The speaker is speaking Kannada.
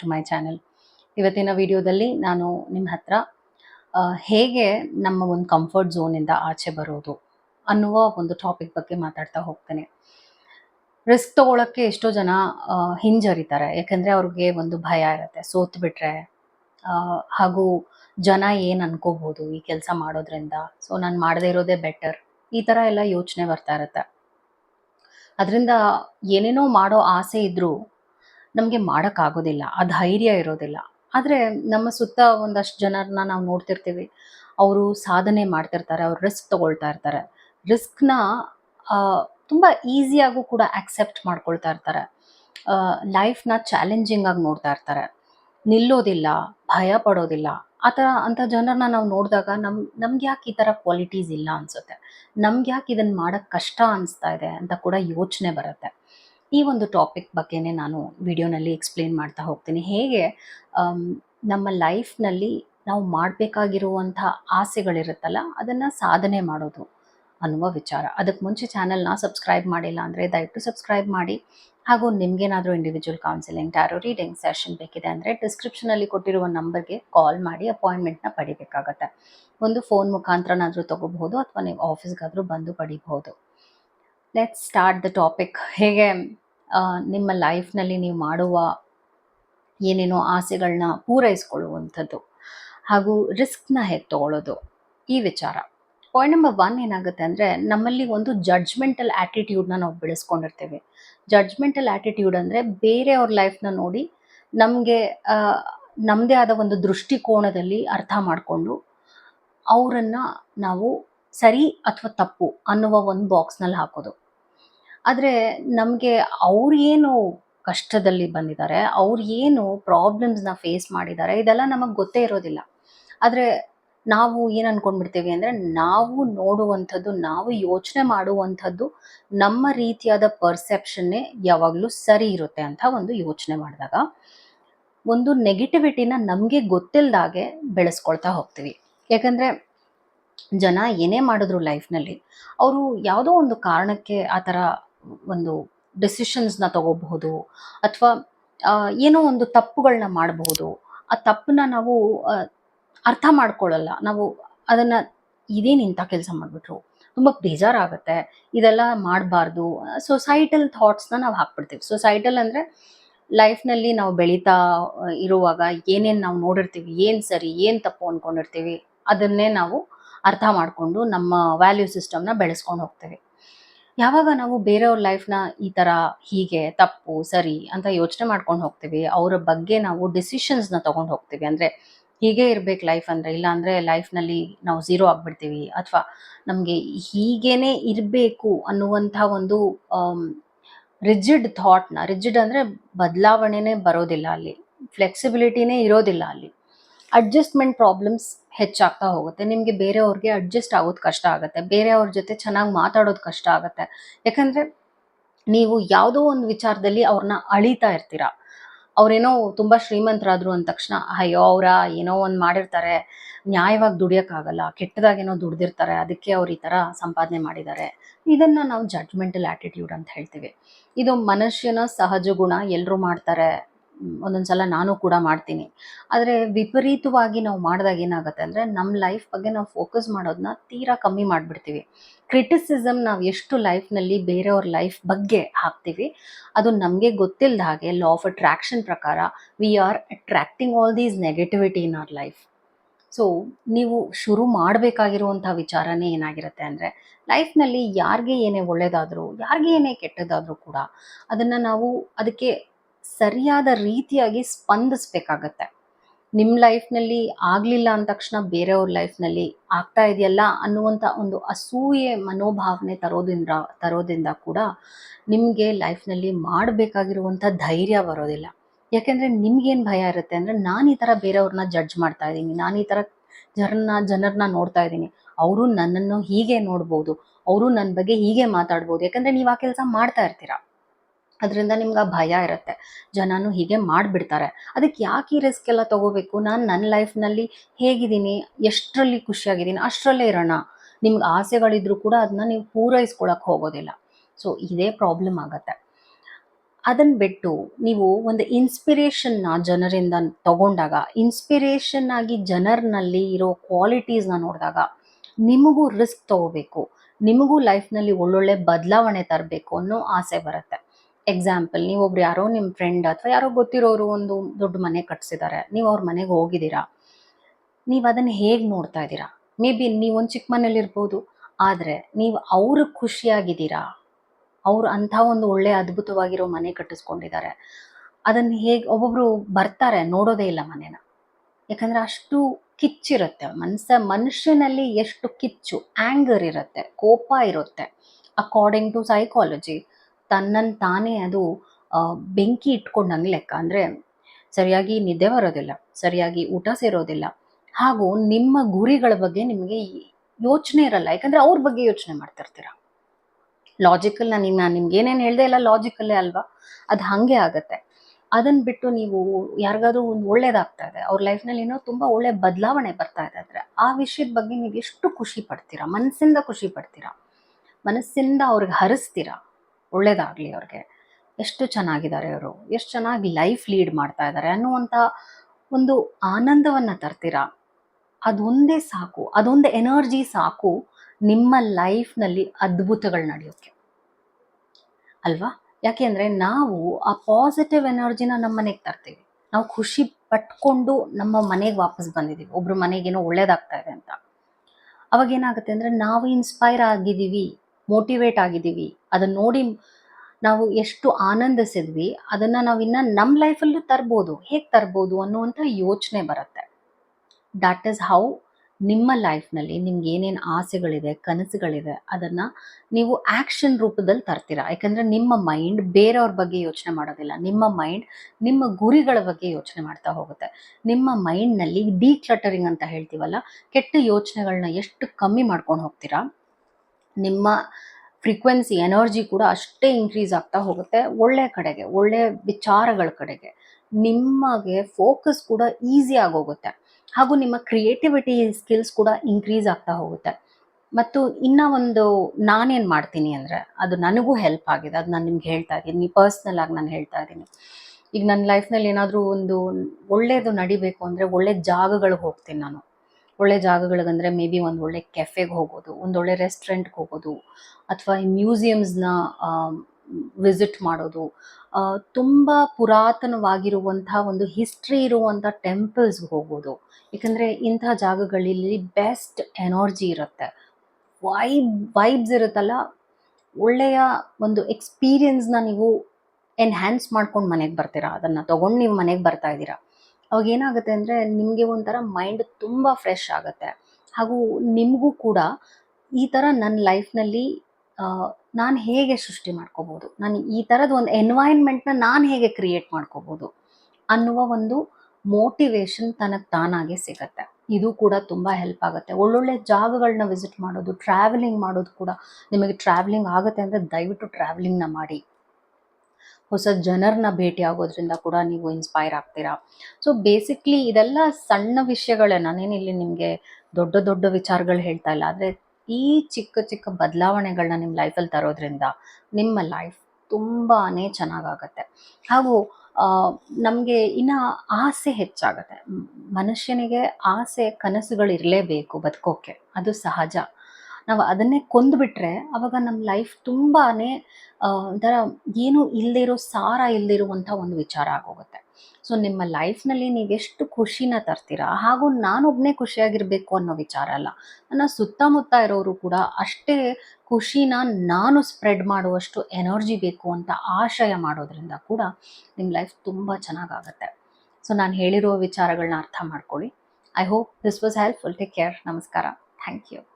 ಟು ಮೈ ಚಾನೆಲ್ ಇವತ್ತಿನ ವಿಡಿಯೋದಲ್ಲಿ ನಾನು ನಿಮ್ಮ ಹತ್ರ ಹೇಗೆ ನಮ್ಮ ಒಂದು ಕಂಫರ್ಟ್ ಝೋನಿಂದ ಆಚೆ ಬರೋದು ಅನ್ನುವ ಒಂದು ಟಾಪಿಕ್ ಬಗ್ಗೆ ಮಾತಾಡ್ತಾ ಹೋಗ್ತೇನೆ. ರಿಸ್ಕ್ ತೊಗೊಳಕ್ಕೆ ಎಷ್ಟೋ ಜನ ಹಿಂಜರಿತಾರೆ. ಯಾಕಂದ್ರೆ ಅವ್ರಿಗೆ ಒಂದು ಭಯ ಇರುತ್ತೆ ಸೋತ್ ಬಿಟ್ರೆ ಹಾಗೂ ಜನ ಏನು ಅನ್ಕೋಬೋದು ಈ ಕೆಲಸ ಮಾಡೋದ್ರಿಂದ. ಸೊ ನಾನು ಮಾಡದೇ ಇರೋದೇ ಬೆಟರ್ ಈ ಥರ ಎಲ್ಲ ಯೋಚನೆ ಬರ್ತಾ ಇರುತ್ತೆ. ಅದರಿಂದ ಏನೇನೋ ಮಾಡೋ ಆಸೆ ಇದ್ರೂ ನಮಗೆ ಮಾಡೋಕ್ಕಾಗೋದಿಲ್ಲ ಆ ಧೈರ್ಯ ಇರೋದಿಲ್ಲ. ಆದರೆ ನಮ್ಮ ಸುತ್ತ ಒಂದಷ್ಟು ಜನರನ್ನ ನಾವು ನೋಡ್ತಿರ್ತೀವಿ. ಅವರು ಸಾಧನೆ ಮಾಡ್ತಿರ್ತಾರೆ, ಅವರು ರಿಸ್ಕ್ ತಗೊಳ್ತಾ ಇರ್ತಾರೆ. ರಿಸ್ಕ್ನ ತುಂಬ ಈಸಿಯಾಗೂ ಕೂಡ ಆಕ್ಸೆಪ್ಟ್ ಮಾಡ್ಕೊಳ್ತಾ ಇರ್ತಾರೆ. ಲೈಫ್ನ ಚಾಲೆಂಜಿಂಗ್ ಆಗಿ ನೋಡ್ತಾ ಇರ್ತಾರೆ. ನಿಲ್ಲೋದಿಲ್ಲ, ಭಯ ಪಡೋದಿಲ್ಲ. ಆ ಥರ ಅಂಥ ಜನರನ್ನ ನಾವು ನೋಡಿದಾಗ ನಮ್, ನಮ್ಗೆ ಯಾಕೆ ಈ ಥರ ಕ್ವಾಲಿಟೀಸ್ ಇಲ್ಲ ಅನ್ಸುತ್ತೆ? ನಮ್ಗೆ ಯಾಕೆ ಇದನ್ನು ಮಾಡೋಕ್ಕೆ ಕಷ್ಟ ಅನಿಸ್ತಾ ಇದೆ ಅಂತ ಕೂಡ ಯೋಚನೆ ಬರುತ್ತೆ. ಈ ಒಂದು ಟಾಪಿಕ್ ಬಗ್ಗೆನೇ ನಾನು ವಿಡಿಯೋನಲ್ಲಿ ಎಕ್ಸ್ಪ್ಲೇನ್ ಮಾಡ್ತಾ ಹೋಗ್ತೀನಿ. ಹೇಗೆ ನಮ್ಮ ಲೈಫ್ನಲ್ಲಿ ನಾವು ಮಾಡಬೇಕಾಗಿರುವಂಥ ಆಸೆಗಳಿರುತ್ತಲ್ಲ, ಅದನ್ನು ಸಾಧನೆ ಮಾಡೋದು ಅನ್ನುವ ವಿಚಾರ. ಅದಕ್ಕೆ ಮುಂಚೆ ಚಾನಲ್ನ ಸಬ್ಸ್ಕ್ರೈಬ್ ಮಾಡಿಲ್ಲ ಅಂದರೆ ದಯವಿಟ್ಟು ಸಬ್ಸ್ಕ್ರೈಬ್ ಮಾಡಿ. ಹಾಗೂ ನಿಮಗೇನಾದರೂ individual counselling tarot reading session ಬೇಕಿದೆ ಅಂದರೆ ಡಿಸ್ಕ್ರಿಪ್ಷನಲ್ಲಿ ಕೊಟ್ಟಿರುವ ನಂಬರ್ಗೆ ಕಾಲ್ ಮಾಡಿ ಅಪಾಯಿಂಟ್ಮೆಂಟ್ನ ಪಡಿಬೇಕಾಗತ್ತೆ. ಒಂದು ಫೋನ್ ಮುಖಾಂತರನಾದರೂ ತಗೋಬಹುದು ಅಥವಾ ನೀವು ಆಫೀಸ್ಗಾದರೂ ಬಂದು ಪಡಿಬಹುದು. ಲೆಟ್ ಸ್ಟಾರ್ಟ್ ದ ಟಾಪಿಕ್ ಹೇಗೆ ನಿಮ್ಮ ಲೈಫ್ನಲ್ಲಿ ನೀವು ಮಾಡುವ ಏನೇನೋ ಆಸೆಗಳನ್ನ ಪೂರೈಸ್ಕೊಳ್ಳುವಂಥದ್ದು ಹಾಗೂ ರಿಸ್ಕ್ನ ಹೇಗೆ ತಗೊಳ್ಳೋದು? ಈ ವಿಚಾರ. ಪಾಯಿಂಟ್ ನಂಬರ್ ಒನ್ ಏನಾಗುತ್ತೆ ಅಂದರೆ, ನಮ್ಮಲ್ಲಿ ಒಂದು ಜಡ್ಜ್ಮೆಂಟಲ್ ಆ್ಯಟಿಟ್ಯೂಡ್ನ ನಾವು ಬೆಳೆಸ್ಕೊಂಡಿರ್ತೇವೆ. ಜಡ್ಜ್ಮೆಂಟಲ್ ಆ್ಯಟಿಟ್ಯೂಡ್ ಅಂದರೆ ಬೇರೆಯವ್ರ ಲೈಫ್ನ ನೋಡಿ ನಮಗೆ ನಮ್ಮದೇ ಆದ ಒಂದು ದೃಷ್ಟಿಕೋನದಲ್ಲಿ ಅರ್ಥ ಮಾಡಿಕೊಂಡು ಅವರನ್ನು ನಾವು ಸರಿ ಅಥವಾ ತಪ್ಪು ಅನ್ನುವ ಒಂದು ಬಾಕ್ಸ್ನಲ್ಲಿ ಹಾಕೋದು. ಆದರೆ ನಮಗೆ ಅವ್ರು ಏನು ಕಷ್ಟದಲ್ಲಿ ಬಂದಿದ್ದಾರೆ, ಅವ್ರು ಏನು ಪ್ರಾಬ್ಲಮ್ಸ್ನ ಫೇಸ್ ಮಾಡಿದ್ದಾರೆ, ಇದೆಲ್ಲ ನಮಗೆ ಗೊತ್ತೇ ಇರೋದಿಲ್ಲ. ಆದರೆ ನಾವು ಏನು ಅಂದ್ಕೊಂಡ್ಬಿಡ್ತೀವಿ ಅಂದರೆ ನಾವು ನೋಡುವಂಥದ್ದು, ನಾವು ಯೋಚನೆ ಮಾಡುವಂಥದ್ದು ನಮ್ಮ ರೀತಿಯಾದ ಪರ್ಸೆಪ್ಷನ್ನೇ ಯಾವಾಗಲೂ ಸರಿ ಇರುತ್ತೆ ಅಂತ ಒಂದು ಯೋಚನೆ ಮಾಡಿದಾಗ ಒಂದು ನೆಗೆಟಿವಿಟಿನ ನಮಗೆ ಗೊತ್ತಿಲ್ಲದಾಗೆ ಬೆಳೆಸ್ಕೊಳ್ತಾ ಹೋಗ್ತೀವಿ. ಯಾಕಂದರೆ ಜನ ಏನೇ ಮಾಡಿದ್ರು ಲೈಫ್ನಲ್ಲಿ ಅವರು ಯಾವುದೋ ಒಂದು ಕಾರಣಕ್ಕೆ ಆ ಥರ ಒಂದು ಡಿಸಿಷನ್ಸ್ನ ತಗೋಬಹುದು ಅಥವಾ ಏನೋ ಒಂದು ತಪ್ಪುಗಳನ್ನ ಮಾಡಬಹುದು. ಆ ತಪ್ಪನ್ನ ನಾವು ಅರ್ಥ ಮಾಡ್ಕೊಳ್ಳಲ್ಲ. ನಾವು ಅದನ್ನು ಇದೇನು ಇಂಥ ಕೆಲಸ ಮಾಡಿಬಿಟ್ರು. ತುಂಬ ಬೇಜಾರಾಗುತ್ತೆ. ಇದೆಲ್ಲ ಮಾಡಬಾರ್ದು. ಸೊಸೈಟಲ್ ಥಾಟ್ಸ್ನ ನಾವು ಹಾಕ್ಬಿಡ್ತೀವಿ. ಸೊಸೈಟಲ್ ಅಂದರೆ ಲೈಫ್ನಲ್ಲಿ ನಾವು ಬೆಳೀತಾ ಇರುವಾಗ ಏನೇನು ನಾವು ನೋಡಿರ್ತೀವಿ, ಏನು ಸರಿ, ಏನು ತಪ್ಪು ಅಂದ್ಕೊಂಡಿರ್ತೀವಿ ಅದನ್ನೇ ನಾವು ಅರ್ಥ ಮಾಡಿಕೊಂಡು ನಮ್ಮ ವ್ಯಾಲ್ಯೂ ಸಿಸ್ಟಮ್ನ ಬೆಳೆಸ್ಕೊಂಡು ಹೋಗ್ತೀವಿ. ಯಾವಾಗ ನಾವು ಬೇರೆಯವ್ರ ಲೈಫ್ನ ಈ ಥರ ಹೀಗೆ ತಪ್ಪು, ಸರಿ ಅಂತ ಯೋಚನೆ ಮಾಡ್ಕೊಂಡು ಹೋಗ್ತೀವಿ, ಅವರ ಬಗ್ಗೆ ನಾವು ಡಿಸಿಷನ್ಸ್ನ ತೊಗೊಂಡು ಹೋಗ್ತೀವಿ. ಅಂದರೆ ಹೀಗೆ ಇರ್ಬೇಕು ಲೈಫ್ ಅಂದರೆ ಇಲ್ಲ ಅಂದರೆ ಲೈಫ್ನಲ್ಲಿ ನಾವು ಝೀರೋ ಆಗಿಬಿಡ್ತೀವಿ. ಅಥವಾ ನಮಗೆ ಹೀಗೇನೆ ಇರಬೇಕು ಅನ್ನುವಂಥ ಒಂದು ರಿಜಿಡ್ ಥಾಟ್ನ ರಿಜಿಡ್ ಅಂದರೆ ಬದಲಾವಣೆನೇ ಬರೋದಿಲ್ಲ ಅಲ್ಲಿ. ಫ್ಲೆಕ್ಸಿಬಿಲಿಟಿನೇ ಇರೋದಿಲ್ಲ ಅಲ್ಲಿ. ಅಡ್ಜಸ್ಟ್ಮೆಂಟ್ ಪ್ರಾಬ್ಲಮ್ಸ್ ಹೆಚ್ಚಾಗ್ತಾ ಹೋಗುತ್ತೆ. ನಿಮಗೆ ಬೇರೆಯವ್ರಿಗೆ ಅಡ್ಜಸ್ಟ್ ಆಗೋದು ಕಷ್ಟ ಆಗುತ್ತೆ. ಬೇರೆಯವ್ರ ಜೊತೆ ಚೆನ್ನಾಗಿ ಮಾತಾಡೋದು ಕಷ್ಟ ಆಗುತ್ತೆ. ಯಾಕಂದರೆ ನೀವು ಯಾವುದೋ ಒಂದು ವಿಚಾರದಲ್ಲಿ ಅವ್ರನ್ನ ಅಳಿತಾ ಇರ್ತೀರ. ಅವರೇನೋ ತುಂಬ ಶ್ರೀಮಂತರಾದ್ರು ಅಂದ ತಕ್ಷಣ, ಅಯ್ಯೋ, ಅವರ ಏನೋ ಒಂದು ಮಾಡಿರ್ತಾರೆ. ನ್ಯಾಯವಾಗಿ ದುಡಿಯೋಕ್ಕಾಗಲ್ಲ. ಕೆಟ್ಟದಾಗೇನೋ ದುಡ್ದಿರ್ತಾರೆ. ಅದಕ್ಕೆ ಅವ್ರು ಈ ಥರ ಸಂಪಾದನೆ ಮಾಡಿದ್ದಾರೆ. ಇದನ್ನು ನಾವು ಜಡ್ಜ್ಮೆಂಟಲ್ ಆ್ಯಟಿಟ್ಯೂಡ್ ಅಂತ ಹೇಳ್ತೀವಿ. ಇದು ಮನುಷ್ಯನ ಸಹಜ ಗುಣ ಎಲ್ಲರೂ ಮಾಡ್ತಾರೆ. ಮ್, ಒಂದೊಂದ್ಸಲ ನಾನು ಕೂಡ ಮಾಡ್ತೀನಿ. ಆದರೆ ವಿಪರೀತವಾಗಿ ನಾವು ಮಾಡಿದಾಗ ಏನಾಗುತ್ತೆ ಅಂದರೆ ನಮ್ಮ ಲೈಫ್ ಬಗ್ಗೆ ನಾವು ಫೋಕಸ್ ಮಾಡೋದನ್ನ ತೀರಾ ಕಮ್ಮಿ ಮಾಡಿಬಿಡ್ತೀವಿ. ಕ್ರಿಟಿಸಿಸಮ್ ನಾವು ಎಷ್ಟು ಲೈಫ್ನಲ್ಲಿ ಬೇರೆಯವ್ರ ಲೈಫ್ ಬಗ್ಗೆ ಹಾಕ್ತೀವಿ ಅದು ನಮಗೆ ಗೊತ್ತಿಲ್ಲದ ಹಾಗೆ ಲಾ ಆಫ್ ಅಟ್ರಾಕ್ಷನ್ ಪ್ರಕಾರ we are attracting all these negativity in our life so ನೀವು ಶುರು ಮಾಡಬೇಕಾಗಿರುವಂಥ ವಿಚಾರನೇ ಏನಾಗಿರುತ್ತೆ ಅಂದರೆ ಲೈಫ್ನಲ್ಲಿ ಯಾರಿಗೆ ಏನೇ ಒಳ್ಳೆಯದಾದರೂ ಯಾರಿಗೆ ಏನೇ ಕೆಟ್ಟದಾದರೂ ಕೂಡ ಅದನ್ನು ನಾವು ಅದಕ್ಕೆ ಸರಿಯಾದ ರೀತಿಯಾಗಿ ಸ್ಪಂದಿಸ್ಬೇಕಾಗತ್ತೆ. ನಿಮ್ಮ ಲೈಫ್ನಲ್ಲಿ ಆಗಲಿಲ್ಲ ಅಂದ ತಕ್ಷಣ ಬೇರೆಯವ್ರ ಲೈಫ್ನಲ್ಲಿ ಆಗ್ತಾ ಇದೆಯಲ್ಲ ಅನ್ನುವಂಥ ಒಂದು ಅಸೂಯೆ ಮನೋಭಾವನೆ ತರೋದ್ರಿಂದ ತರೋದ್ರಿಂದ ಕೂಡ ನಿಮಗೆ ಲೈಫ್ನಲ್ಲಿ ಮಾಡಬೇಕಾಗಿರುವಂಥ ಧೈರ್ಯ ಬರೋದಿಲ್ಲ. ಯಾಕೆಂದರೆ ನಿಮ್ಗೇನು ಭಯ ಇರುತ್ತೆ ಅಂದರೆ ನಾನು ಈ ಥರ ಬೇರೆಯವ್ರನ್ನ ಜಡ್ಜ್ ಮಾಡ್ತಾ ಇದ್ದೀನಿ ನಾನು ಈ ಥರ ಜನರನ್ನ ಜನರನ್ನ ನೋಡ್ತಾ ಇದ್ದೀನಿ ಅವರು ನನ್ನನ್ನು ಹೀಗೆ ನೋಡ್ಬೋದು, ಅವರು ನನ್ನ ಬಗ್ಗೆ ಹೀಗೆ ಮಾತಾಡ್ಬೋದು, ಯಾಕಂದರೆ ನೀವು ಆ ಕೆಲಸ ಮಾಡ್ತಾ ಇರ್ತೀರಾ. ಅದರಿಂದ ನಿಮ್ಗೆ ಆ ಭಯ ಇರುತ್ತೆ. ಜನನು ಹೀಗೆ ಮಾಡಿಬಿಡ್ತಾರೆ. ಅದಕ್ಕೆ ಯಾಕೆ ಈ ರಿಸ್ಕ್ ಎಲ್ಲ ತಗೋಬೇಕು? ನಾನು ನನ್ನ ಲೈಫ್ನಲ್ಲಿ ಹೇಗಿದ್ದೀನಿ? ಎಷ್ಟರಲ್ಲಿ ಖುಷಿಯಾಗಿದ್ದೀನಿ? ಅಷ್ಟರಲ್ಲೇ ಇರೋಣ. ನಿಮ್ಗೆ ಆಸೆಗಳಿದ್ರು ಕೂಡ ಅದನ್ನ ನೀವು ಪೂರೈಸ್ಕೊಳಕ್ಕೆ ಹೋಗೋದಿಲ್ಲ. ಸೊ ಇದೇ ಪ್ರಾಬ್ಲಮ್ ಆಗತ್ತೆ. ಅದನ್ನ ಬಿಟ್ಟು ನೀವು ಒಂದು ಇನ್ಸ್ಪಿರೇಷನ್ನ ಜನರಿಂದ ತಗೊಂಡಾಗ ಇನ್ಸ್ಪಿರೇಷನ್ ಆಗಿ ಜನರಲ್ಲಿ ಇರೋ ಕ್ವಾಲಿಟೀಸ್ನ ನೋಡಿದಾಗ ನಿಮಗೂ ರಿಸ್ಕ್ ತಗೋಬೇಕು. ನಿಮಗೂ ಲೈಫ್ನಲ್ಲಿ ಒಳ್ಳೊಳ್ಳೆ ಬದಲಾವಣೆ ತರಬೇಕು ಅನ್ನೋ ಆಸೆ ಬರುತ್ತೆ. ಎಕ್ಸಾಂಪಲ್ ನೀವೊಬ್ರು ಯಾರೋ ನಿಮ್ಮ ಫ್ರೆಂಡ್ ಅಥವಾ ಯಾರೋ ಗೊತ್ತಿರೋರು ಒಂದು ದೊಡ್ಡ ಮನೆ ಕಟ್ಸಿದ್ದಾರೆ ನೀವು ಅವ್ರ ಮನೆಗೆ ಹೋಗಿದ್ದೀರಾ? ನೀವು ಅದನ್ನು ಹೇಗೆ ನೋಡ್ತಾ ಇದ್ದೀರಾ? ಮೇ ಬಿ ಒಂದು ಚಿಕ್ಕ ಮನೇಲಿ ಇರ್ಬೋದು, ಆದರೆ ನೀವು ಅವ್ರಿಗೆ ಖುಷಿಯಾಗಿದ್ದೀರಾ? ಅವ್ರು ಅಂಥ ಒಂದು ಒಳ್ಳೆ ಅದ್ಭುತವಾಗಿರೋ ಮನೆ ಕಟ್ಟಿಸ್ಕೊಂಡಿದ್ದಾರೆ ಅದನ್ನು ಹೇಗೆ ಒಬ್ಬೊಬ್ರು ಬರ್ತಾರೆ, ನೋಡೋದೇ ಇಲ್ಲ ಮನೇನ. ಯಾಕಂದ್ರೆ ಅಷ್ಟು ಕಿಚ್ಚಿರುತ್ತೆ. ಮನ್ಸ, ಮನುಷ್ಯನಲ್ಲಿ ಎಷ್ಟು ಕಿಚ್ಚು ಆ್ಯಂಗರ್ ಇರುತ್ತೆ, ಕೋಪ ಇರುತ್ತೆ. ಅಕಾರ್ಡಿಂಗ್ ಟು ಸೈಕಾಲಜಿ ತನ್ನನ್ನು ತಾನೇ ಅದು ಬೆಂಕಿ ಇಟ್ಕೊಂಡಂಗೆ ಲೆಕ್ಕ. ಅಂದರೆ ಸರಿಯಾಗಿ ನಿದ್ದೆ ಬರೋದಿಲ್ಲ, ಸರಿಯಾಗಿ ಊಟ ಸೇರೋದಿಲ್ಲ. ಹಾಗೂ ನಿಮ್ಮ ಗುರಿಗಳ ಬಗ್ಗೆ ನಿಮಗೆ ಯೋಚನೆ ಇರಲ್ಲ. ಯಾಕಂದ್ರೆ ಅವ್ರ ಬಗ್ಗೆ ಯೋಚನೆ ಮಾಡ್ತಿರ್ತೀರ. ಲಾಜಿಕಲ್ ನಾನು ನಾನು ನಿಮ್ಗೆ ಏನೇನು ಹೇಳ್ದೆ ಇಲ್ಲ ಲಾಜಿಕಲ್ಲೇ ಅಲ್ವಾ? ಅದು ಹಾಗೆ ಆಗುತ್ತೆ. ಅದನ್ನು ಬಿಟ್ಟು ನೀವು ಯಾರಿಗಾದ್ರೂ ಒಂದು ಒಳ್ಳೇದಾಗ್ತಾ ಇದೆ, ಅವ್ರ ಲೈಫ್ನಲ್ಲಿ ಏನೋ ತುಂಬ ಒಳ್ಳೆ ಬದಲಾವಣೆ ಬರ್ತಾ ಇದೆ ಅಂದರೆ ಆ ವಿಷಯದ ಬಗ್ಗೆ ನೀವು ಎಷ್ಟು ಖುಷಿ ಪಡ್ತೀರಾ? ಮನಸ್ಸಿಂದ ಖುಷಿ ಪಡ್ತೀರಾ? ಮನಸ್ಸಿಂದ ಅವ್ರಿಗೆ ಹರಿಸ್ತೀರಾ? ಒಳ್ಳೇದಾಗಲಿ ಅವ್ರಿಗೆ. ಎಷ್ಟು ಚೆನ್ನಾಗಿದ್ದಾರೆ ಅವರು. ಎಷ್ಟು ಚೆನ್ನಾಗಿ ಲೈಫ್ ಲೀಡ್ ಮಾಡ್ತಾ ಇದ್ದಾರೆ ಅನ್ನುವಂಥ ಒಂದು ಆನಂದವನ್ನು ತರ್ತೀರಾ? ಅದೊಂದೇ ಸಾಕು, ಅದೊಂದು ಎನರ್ಜಿ ಸಾಕು ನಿಮ್ಮ ಲೈಫ್ನಲ್ಲಿ ಅದ್ಭುತಗಳು ನಡೆಯೋಕ್ಕೆ ಅಲ್ವಾ? ಯಾಕೆಂದರೆ ನಾವು ಆ ಪಾಸಿಟಿವ್ ಎನರ್ಜಿನ ನಮ್ಮ ಮನೆಗೆ ತರ್ತೀವಿ. ನಾವು ಖುಷಿ ಪಟ್ಕೊಂಡು ನಮ್ಮ ಮನೆಗೆ ವಾಪಸ್ ಬಂದಿದ್ದೀವಿ ಒಬ್ರು ಮನೆಗೇನೋ ಒಳ್ಳೇದಾಗ್ತಾ ಇದೆ ಅಂತ. ಅವಾಗ ಏನಾಗುತ್ತೆ ಅಂದ್ರೆ ನಾವು ಇನ್ಸ್ಪೈರ್ ಆಗಿದ್ದೀವಿ ಮೋಟಿವೇಟ್ ಆಗಿದ್ದೀವಿ ಅದನ್ನ ನೋಡಿ ನಾವು ಎಷ್ಟು ಆನಂದಿಸಿದ್ವಿ, ಅದನ್ನ ನಾವು ಇನ್ನ ನಮ್ಮ ಲೈಫಲ್ಲೂ ತರ್ಬೋದು, ಹೇಗೆ ತರ್ಬೋದು ಅನ್ನುವಂಥ ಯೋಚನೆ ಬರುತ್ತೆ. ದಟ್ ಇಸ್ ಹೌ ನಿಮ್ಮ ಲೈಫ್ನಲ್ಲಿ ನಿಮ್ಗೆ ಏನೇನು ಆಸೆಗಳಿದೆ, ಕನಸುಗಳಿದೆ, ಅದನ್ನ ನೀವು ಆಕ್ಷನ್ ರೂಪದಲ್ಲಿ ತರ್ತೀರಾ. ಯಾಕಂದ್ರೆ ನಿಮ್ಮ ಮೈಂಡ್ ಬೇರೆಯವ್ರ ಬಗ್ಗೆ ಯೋಚನೆ ಮಾಡೋದಿಲ್ಲ. ನಿಮ್ಮ ಮೈಂಡ್ ನಿಮ್ಮ ಗುರಿಗಳ ಬಗ್ಗೆ ಯೋಚನೆ ಮಾಡ್ತಾ ಹೋಗುತ್ತೆ. ನಿಮ್ಮ ಮೈಂಡ್ನಲ್ಲಿ ಡಿಕ್ಲಟರಿಂಗ್ ಅಂತ ಹೇಳ್ತೀವಲ್ಲ, ಕೆಟ್ಟ ಯೋಚನೆಗಳನ್ನ ಎಷ್ಟು ಕಮ್ಮಿ ಮಾಡ್ಕೊಂಡು ಹೋಗ್ತೀರಾ. ನಿಮ್ಮ ಫ್ರೀಕ್ವೆನ್ಸಿ, ಎನರ್ಜಿ ಕೂಡ ಅಷ್ಟೇ ಇನ್ಕ್ರೀಸ್ ಆಗ್ತಾ ಹೋಗುತ್ತೆ ಒಳ್ಳೆ ಕಡೆಗೆ, ಒಳ್ಳೆ ವಿಚಾರಗಳ ಕಡೆಗೆ. ನಿಮಗೆ ಫೋಕಸ್ ಕೂಡ ಈಸಿ ಆಗೋಗುತ್ತೆ. ಹಾಗೂ ನಿಮ್ಮ ಕ್ರಿಯೇಟಿವಿಟಿ ಸ್ಕಿಲ್ಸ್ ಕೂಡ ಇನ್ಕ್ರೀಸ್ ಆಗ್ತಾ ಹೋಗುತ್ತೆ. ಮತ್ತು ಇನ್ನ ಒಂದು ನಾನೇನು ಮಾಡ್ತೀನಿ ಅಂದರೆ, ಅದು ನನಗೂ ಹೆಲ್ಪ್ ಆಗಿದೆ, ಅದು ನಾನು ನಿಮ್ಗೆ ಹೇಳ್ತಾ ಇದ್ದೀನಿ ಪರ್ಸ್ನಲ್ ಆಗಿ ನಾನು ಹೇಳ್ತಾ ಇದ್ದೀನಿ. ಈಗ ನನ್ನ ಲೈಫ್ನಲ್ಲಿ ಏನಾದರೂ ಒಂದು ಒಳ್ಳೆಯದು ನಡಿಬೇಕು ಅಂದರೆ ಒಳ್ಳೆ ಜಾಗಗಳಿಗೆ ಹೋಗ್ತೀನಿ ನಾನು. ಒಳ್ಳೆ ಜಾಗಗಳಿಗಂದರೆ ಮೇ ಬಿ ಒಂದು ಒಳ್ಳೆ ಕೆಫೆಗೆ ಹೋಗೋದು, ಒಂದು ಒಳ್ಳೆ ರೆಸ್ಟೋರೆಂಟ್ಗೆ ಹೋಗೋದು, ಅಥವಾ ಈ ಮ್ಯೂಸಿಯಮ್ಸ್ನ ವಿಸಿಟ್ ಮಾಡೋದು ತುಂಬ ಪುರಾತನವಾಗಿರುವಂಥ ಒಂದು ಹಿಸ್ಟ್ರಿ ಇರುವಂಥ ಟೆಂಪಲ್ಸ್ಗೆ ಹೋಗೋದು. ಯಾಕಂದರೆ ಇಂಥ ಜಾಗಗಳಲ್ಲಿ ಬೆಸ್ಟ್ ಎನರ್ಜಿ ಇರುತ್ತೆ. ವೈಬ್ ವೈಬ್ಸ್ ಇರುತ್ತಲ್ಲ, ಒಳ್ಳೆಯ ಒಂದು ಎಕ್ಸ್ಪೀರಿಯನ್ಸ್ನ ನೀವು ಎನ್ಹ್ಯಾನ್ಸ್ ಮಾಡ್ಕೊಂಡು ಮನೆಗೆ ಬರ್ತೀರಾ, ಅದನ್ನು ತೊಗೊಂಡು ನೀವು ಮನೆಗೆ ಬರ್ತಾ ಇದ್ದೀರಾ. ಅವಾಗ ಏನಾಗುತ್ತೆ ಅಂದರೆ ನಿಮಗೆ ಒಂಥರ ಮೈಂಡ್ ತುಂಬ ಫ್ರೆಶ್ ಆಗುತ್ತೆ. ಹಾಗೂ ನಿಮಗೂ ಕೂಡ ಈ ಥರ ನನ್ನ ಲೈಫ್ನಲ್ಲಿ ನಾನು ಹೇಗೆ ಸೃಷ್ಟಿ ಮಾಡ್ಕೋಬೋದು? ನಾನು ಈ ಥರದ ಒಂದು ಎನ್ವೈರ್ನ್ಮೆಂಟ್ನ ನಾನು ಹೇಗೆ ಕ್ರಿಯೇಟ್ ಮಾಡ್ಕೋಬೋದು? ಅನ್ನುವ ಒಂದು ಮೋಟಿವೇಶನ್ ತನಗೆ ತಾನಾಗೆ ಸಿಗತ್ತೆ. ಇದು ಕೂಡ ತುಂಬ ಹೆಲ್ಪ್ ಆಗುತ್ತೆ. ಒಳ್ಳೊಳ್ಳೆ ಜಾಗಗಳನ್ನ ವಿಸಿಟ್ ಮಾಡೋದು ಟ್ರಾವೆಲಿಂಗ್ ಮಾಡೋದು ಕೂಡ ನಿಮಗೆ ಟ್ರಾವೆಲಿಂಗ್ ಆಗುತ್ತೆ ಅಂದರೆ ದಯವಿಟ್ಟು ಟ್ರಾವೆಲಿಂಗ್ನ ಮಾಡಿ. ಹೊಸ ಜನರನ್ನ ಭೇಟಿ ಆಗೋದ್ರಿಂದ ಕೂಡ ನೀವು ಇನ್ಸ್ಪೈರ್ ಆಗ್ತೀರಾ? ಸೊ ಬೇಸಿಕ್ಲಿ ಇದೆಲ್ಲ ಸಣ್ಣ ವಿಷಯಗಳೇ ನಾನೇನು ಇಲ್ಲಿ ನಿಮಗೆ ದೊಡ್ಡ ದೊಡ್ಡ ವಿಚಾರಗಳು ಹೇಳ್ತಾ ಇಲ್ಲ. ಆದರೆ ಈ ಚಿಕ್ಕ ಚಿಕ್ಕ ಬದಲಾವಣೆಗಳನ್ನ ನಿಮ್ಮ ಲೈಫಲ್ಲಿ ತರೋದ್ರಿಂದ ನಿಮ್ಮ ಲೈಫ್ ತುಂಬಾ ಚೆನ್ನಾಗಾಗತ್ತೆ. ಹಾಗೂ ನಮಗೆ ಇನ್ನು ಆಸೆ ಹೆಚ್ಚಾಗತ್ತೆ. ಮನುಷ್ಯನಿಗೆ ಆಸೆ ಕನಸುಗಳು ಇರಲೇಬೇಕು ಬದುಕೋಕೆ. ಅದು ಸಹಜ. ನಾವು ಅದನ್ನೇ ಕೊಂದುಬಿಟ್ರೆ ಅವಾಗ ನಮ್ಮ ಲೈಫ್ ತುಂಬಾ ಒಂಥರ ಏನು ಇಲ್ಲದಿರೋ ಸಾರ ಇಲ್ಲದಿರುವಂಥ ಒಂದು ವಿಚಾರ ಆಗೋಗುತ್ತೆ. ಸೊ ನಿಮ್ಮ ಲೈಫ್ನಲ್ಲಿ ನೀವೆಷ್ಟು ಖುಷಿನ ತರ್ತೀರಾ? ಹಾಗೂ ನಾನೊಬ್ಬನೇ ಖುಷಿಯಾಗಿರಬೇಕು ಅನ್ನೋ ವಿಚಾರ ಅಲ್ಲ. ನನ್ನ ಸುತ್ತಮುತ್ತ ಇರೋರು ಕೂಡ ಅಷ್ಟೇ ಖುಷಿನ ನಾನು ಸ್ಪ್ರೆಡ್ ಮಾಡುವಷ್ಟು ಎನರ್ಜಿ ಬೇಕು ಅಂತ ಆಶಯ ಮಾಡೋದ್ರಿಂದ ಕೂಡ ನಿಮ್ಮ ಲೈಫ್ ತುಂಬ ಚೆನ್ನಾಗಾಗತ್ತೆ. ಸೊ ನಾನು ಹೇಳಿರೋ ವಿಚಾರಗಳನ್ನ ಅರ್ಥ ಮಾಡ್ಕೊಳ್ಳಿ. I hope this was helpful take care ನಮಸ್ಕಾರ. Thank you